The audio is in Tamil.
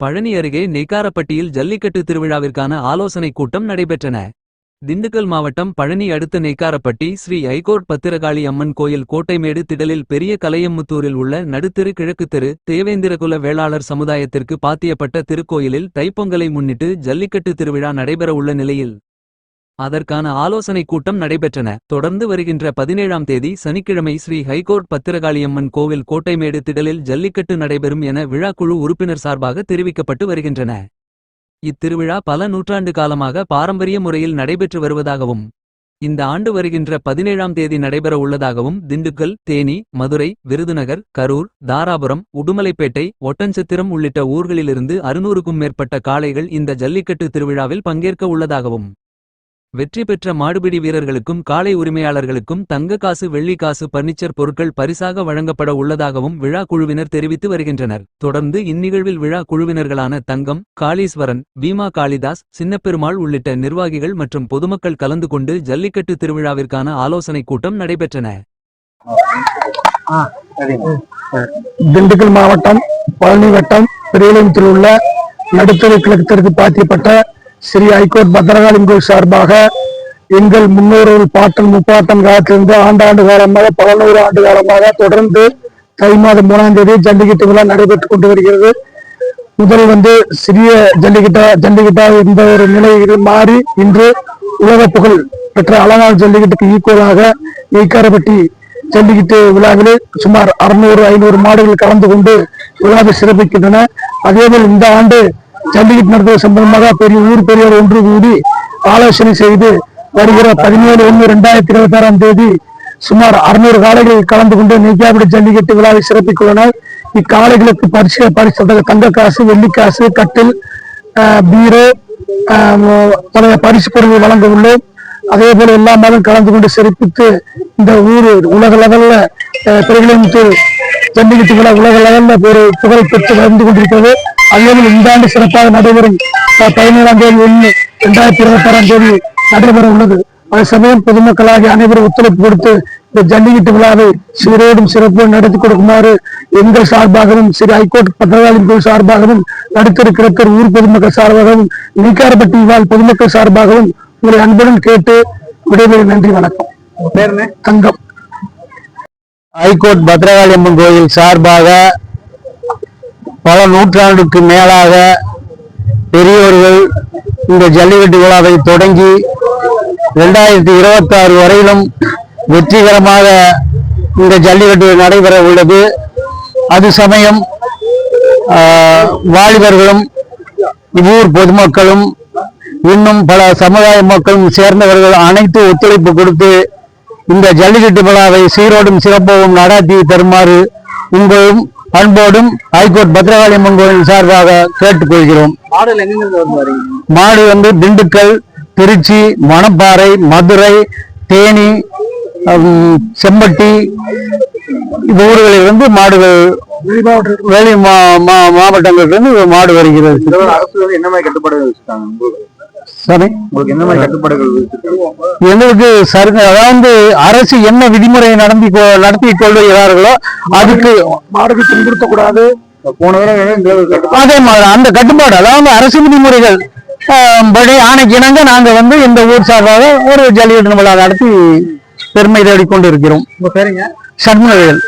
பழனி அருகே நெய்க்காரப்பட்டியில் ஜல்லிக்கட்டு திருவிழாவிற்கான ஆலோசனைக் கூட்டம் நடைபெற்றன. திண்டுக்கல் மாவட்டம் பழனி அடுத்த நெய்க்காரப்பட்டி ஸ்ரீ ஐகோர்ட் பத்திரகாளி அம்மன் கோயில் கோட்டைமேடு திடலில் பெரிய கலையம்முத்தூரில் உள்ள நடுத்தெரு கிழக்குத் தெரு தேவேந்திரகுல வேளாளர் சமுதாயத்திற்கு பாத்தியப்பட்ட திருக்கோயிலில் தைப்பொங்கலை முன்னிட்டு ஜல்லிக்கட்டு திருவிழா நடைபெற உள்ள நிலையில் அதற்கான ஆலோசனைக் கூட்டம் நடைபெற்றன. தொடர்ந்து வருகின்ற பதினேழாம் தேதி சனிக்கிழமை ஸ்ரீ ஹைகோர்ட் பத்திரகாளியம்மன் கோவில் கோட்டைமேடு திடலில் ஜல்லிக்கட்டு நடைபெறும் என விழாக்குழு உறுப்பினர் சார்பாக தெரிவிக்கப்பட்டு வருகின்றன. இத்திருவிழா பல நூற்றாண்டு காலமாக பாரம்பரிய முறையில் நடைபெற்று வருவதாகவும். இந்த ஆண்டு வருகின்ற பதினேழாம் தேதி நடைபெற உள்ளதாகவும் திண்டுக்கல் தேனி மதுரை விருதுநகர் கரூர் தாராபுரம் உடுமலைப்பேட்டை ஒட்டன்சத்திரம் உள்ளிட்ட ஊர்களிலிருந்து அறுநூறுக்கும் மேற்பட்ட காளைகள் இந்த ஜல்லிக்கட்டு திருவிழாவில் பங்கேற்க உள்ளதாகவும். வெற்றி பெற்ற மாடுபிடி வீரர்களுக்கும் காலை உரிமையாளர்களுக்கும் தங்க காசு வெள்ளி காசு பர்னிச்சர் பொருட்கள் பரிசாக வழங்கப்பட உள்ளதாகவும் விழா குழுவினர் தெரிவித்து வருகின்றனர். தொடர்ந்து இந்நிகழ்வில் விழா குழுவினர்களான தங்கம் காளீஸ்வரன் பீமா காளிதாஸ் சின்னப்பெருமாள் உள்ளிட்ட நிர்வாகிகள் மற்றும் பொதுமக்கள் கலந்து கொண்டு ஜல்லிக்கட்டு திருவிழாவிற்கான ஆலோசனைக் கூட்டம் நடைபெற்றன. திண்டுக்கல் மாவட்டம் பழனி வட்டம் பெரியலத்தில் உள்ள நடுத்தர கிழக்கு தெற்கு பாத்தியப்பட்ட ஸ்ரீ ஐகோர்ட் பத்திரகாளின் கோயில் சார்பாக எங்கள் முன்னோர்கள் பாட்டன் முப்பாட்டன் காலத்திலிருந்து ஆண்டாண்டு காலமாக பல நூறு ஆண்டு காலமாக தொடர்ந்து தை மாதம் மூணாம் தேதி ஜல்லிக்கட்டு விழா நடைபெற்றுக் கொண்டு வருகிறது. முதல் வந்து சிறிய ஜல்லிக்கட்டா ஜல்லிக்கட்டா இந்த ஒரு நிலையில் மாறி இன்று உலக புகழ் பெற்ற அலங்கால் ஜல்லிக்கட்டுக்கு ஈக்குவலாக ஈக்காரப்பட்டி ஜல்லிக்கட்டு விழாவிலே சுமார் அறுநூறு ஐநூறு மாடுகள் கலந்து கொண்டு விழாவை சிறப்பிக்கின்றன. அதேபோல் இந்த ஆண்டு ஜல்லிக்கட்டு நடத்துவது சம்பந்தமாக பெரிய ஊர் பெரியவர் ஒன்று கூடி ஆலோசனை செய்து வருகிற பதினேழு ஒன்று இரண்டாயிரத்தி இருபத்தி ஆறாம் தேதி சுமார் அறுநூறு காளைகள் கலந்து கொண்டு நெய்யாபுடி ஜல்லிக்கட்டு விழாவை சிறப்பித்துள்ளனர். இக்காளைகளுக்கு பரிசு பரிசு தங்க காசு வெள்ளிக்காசு கட்டில் ஆஹ், பீரோ ஆஹ், பல பரிசு பொருட்கள் வழங்க உள்ளோம் அதே போல எல்லா மாதம் கலந்து கொண்டு சிறப்பித்து இந்த ஊர் உலக லெவல்ல பெருகிழந்து ஜல்லிக்கட்டு விழா உலக லெவல்ல ஒரு புகழ் பெற்று வந்து கொண்டிருக்கிறது. அதேபோல் இந்த ஆண்டு சிறப்பாக நடைபெறும் பதினேழாம் தேதி ஒன்று இரண்டாயிரத்தி இருபத்தி ஆறாம் தேதி நடைபெற உள்ளது அதே சமயம் பொதுமக்களாகி அனைவரும் ஒத்துழைப்பு கொடுத்து இந்த ஜல்லிக்கட்டு விழாவை சீரோடும் சிறப்போடு நடத்தி கொடுக்குமாறு எங்கள் சார்பாகவும் ஸ்ரீ ஹைகோர்ட் பத்திரகாளின் கோயில் சார்பாகவும் நடுத்தர கிழக்கர் ஊர் பொதுமக்கள் சார்பாகவும் நீக்காரப்பட்டி வாழ் பொதுமக்கள் சார்பாகவும் உங்களை அன்புடன் கேட்டு விடைபெறும் நன்றி வணக்கம் தங்கம் ஹைகோர்ட் பத்ரகாளி அம்மன் கோயில் சார்பாக பல நூற்றாண்டுக்கு மேலாக பெரியோர்கள் இந்த ஜல்லிக்கட்டு விழாவை தொடங்கி ரெண்டாயிரத்தி இருபத்தாறு வரையிலும் வெற்றிகரமாக இந்த ஜல்லிக்கட்டு நடைபெற உள்ளது. அது சமயம் வாலிபர்களும் ஊர் பொதுமக்களும் இன்னும் பல சமுதாய மக்களும் சேர்ந்தவர்கள் அனைத்து ஒத்துழைப்பு கொடுத்து இந்த ஜல்லிக்கட்டு விழாவை சீரோடும் சிறப்பவும் நடாத்தி தருமாறு உங்களும் அன்போடும் ஹைகோர்ட் பத்ரகாளி அம்மன் கோயில் சார்பாக கேட்டுக்கொள்கிறோம். மாடு வந்து திண்டுக்கல் திருச்சி மணப்பாறை மதுரை தேனி செம்பட்டி இந்த ஊர்களில் இருந்து மாடுகள் வெளி மாவட்டங்களிலிருந்து மாடு வருகிறது. என்ன மாதிரி கட்டுப்பாடுகள் உங்களுக்கு என்ன மாதிரி கட்டுப்பாடுகள் எங்களுக்கு சரு அதாவது அரசு என்ன விதிமுறை நடத்தி கொ- நடத்தி கொள்கிறார்களோ அதுக்கு மாடுக்கு துன்புறுத்தக் கூடாது அதே மாதிரி அந்த கட்டுப்பாடு அதாவது அரசு விதிமுறைகள் படி ஆணைக்கு இணங்க நாங்க வந்து இந்த ஊர் சார்பாக ஒரு ஜல்லிக்கட்டு விழா நடத்தி பெருமை தேடிக் கொண்டு இருக்கிறோம் சண்முகவேல்.